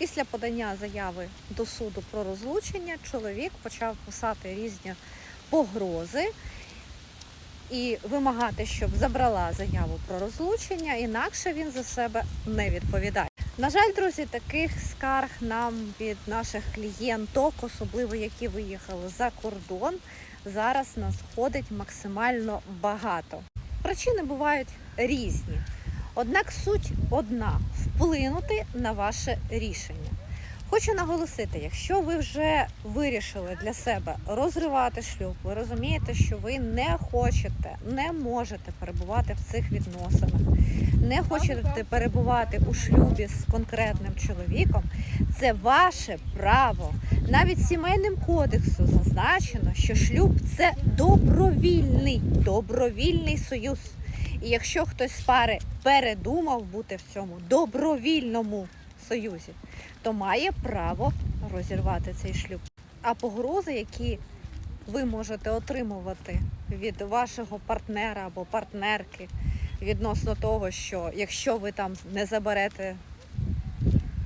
Після подання заяви до суду про розлучення чоловік почав писати різні погрози і вимагати, щоб забрала заяву про розлучення, інакше він за себе не відповідає. На жаль, друзі, таких скарг нам від наших клієнток, особливо які виїхали за кордон, зараз надходить максимально багато. Причини бувають різні. Однак суть одна вплинути на ваше рішення. Хочу наголосити, якщо ви вже вирішили для себе розривати шлюб, ви розумієте, що ви не хочете, не можете перебувати в цих відносинах, не хочете перебувати у шлюбі з конкретним чоловіком, це ваше право. Навіть сімейним кодексом зазначено, що шлюб це добровільний, добровільний союз. І якщо хтось з пари передумав бути в цьому добровільному союзі, то має право розірвати цей шлюб. А погрози, які ви можете отримувати від вашого партнера або партнерки відносно того, що якщо ви там не заберете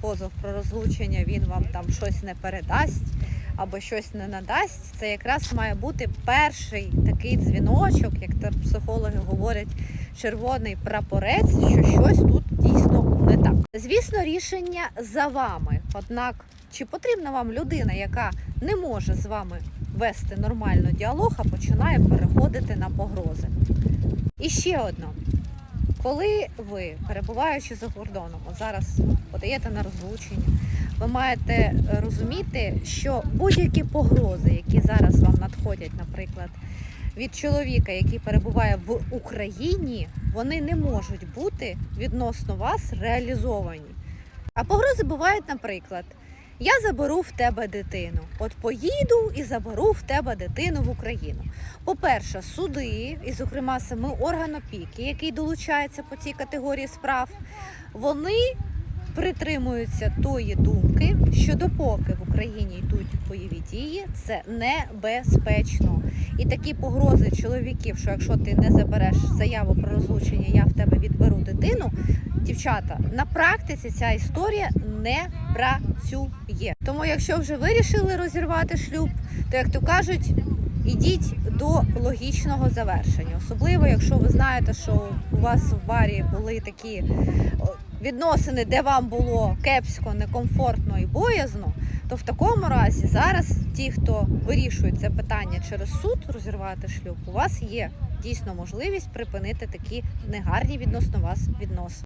позов про розлучення, він вам там щось не передасть або щось не надасть, це якраз має бути перший такий дзвіночок, як психологи говорять, червоний прапорець, що щось тут дійсно не так. Звісно, рішення за вами. Однак, чи потрібна вам людина, яка не може з вами вести нормально діалог, а починає переходити на погрози? І ще одно. Коли ви, перебуваючи за кордоном, от зараз подаєте на розлучення, ви маєте розуміти, що будь-які погрози, які зараз вам надходять, наприклад, від чоловіка, який перебуває в Україні, вони не можуть бути відносно вас реалізовані. А погрози бувають, наприклад, я заберу в тебе дитину. От поїду і заберу в тебе дитину в Україну. По-перше, суди, і, зокрема, саме орган опіки, який долучається по цій категорії справ, вони притримуються тої думки, що допоки в Україні йдуть бойові дії, це небезпечно. І такі погрози чоловіків, що якщо ти не забереш заяву про розлучення, я в тебе відберу дитину. Дівчата, на практиці ця історія не працює. Тому, якщо вже вирішили розірвати шлюб, то як то кажуть, ідіть до логічного завершення. Особливо, якщо ви знаєте, що у вас в барі були такі відносини, де вам було кепсько, некомфортно і боязно, то в такому разі зараз ті, хто вирішує це питання через суд, розірвати шлюб, у вас є дійсно можливість припинити такі негарні відносно вас відносини.